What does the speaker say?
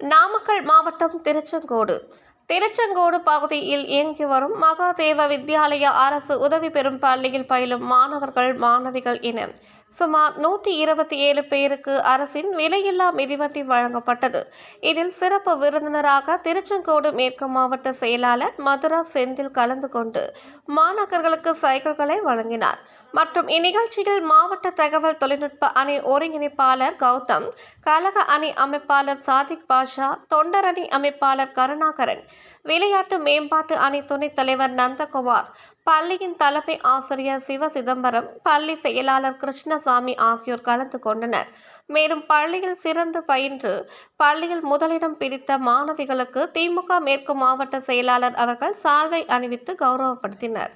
நாமக்கல் மாவட்டம் திருச்செங்கோடு. திருச்செங்கோடு பகுதியில் இயங்கி வரும் மகாதேவ வித்யாலய அரசு உதவி பெறும் பள்ளியில் பயிலும் மாணவர்கள் மாணவிகள் என சுமார் நூற்றி இருபத்தி ஏழு பேருக்கு அரசின் விலையில்லா மிதிவண்டி வழங்கப்பட்டது. இதில் சிறப்பு விருந்தினராக திருச்செங்கோடு மேற்கு மாவட்ட செயலாளர் மதுரா செந்தில் கலந்து கொண்டு மாணாக்கர்களுக்கு சைக்கிள்களை வழங்கினார். மற்றும் இந்நிகழ்ச்சியில் மாவட்ட தகவல் தொழில்நுட்ப அணி ஒருங்கிணைப்பாளர் கௌதம் கழக அணி அமைப்பாளர் சாதிக் பாஷா தொண்டர் அணி அமைப்பாளர் கருணாகரன் விளையாட்டு மேம்பாட்டு அணி துணைத் தலைவர் நந்தகுமார் பள்ளியின் தலைமை ஆசிரியர் சிவ சிதம்பரம் பள்ளி செயலாளர் கிருஷ்ணசாமி ஆகியோர் கலந்து கொண்டனர். மேலும் பள்ளியில் சிறந்து பயின்று பள்ளியில் முதலிடம் பிடித்த மாணவிகளுக்கு திமுக மேற்கு மாவட்ட செயலாளர் அவர்கள் சால்வை அணிவித்து கௌரவப்படுத்தினர்.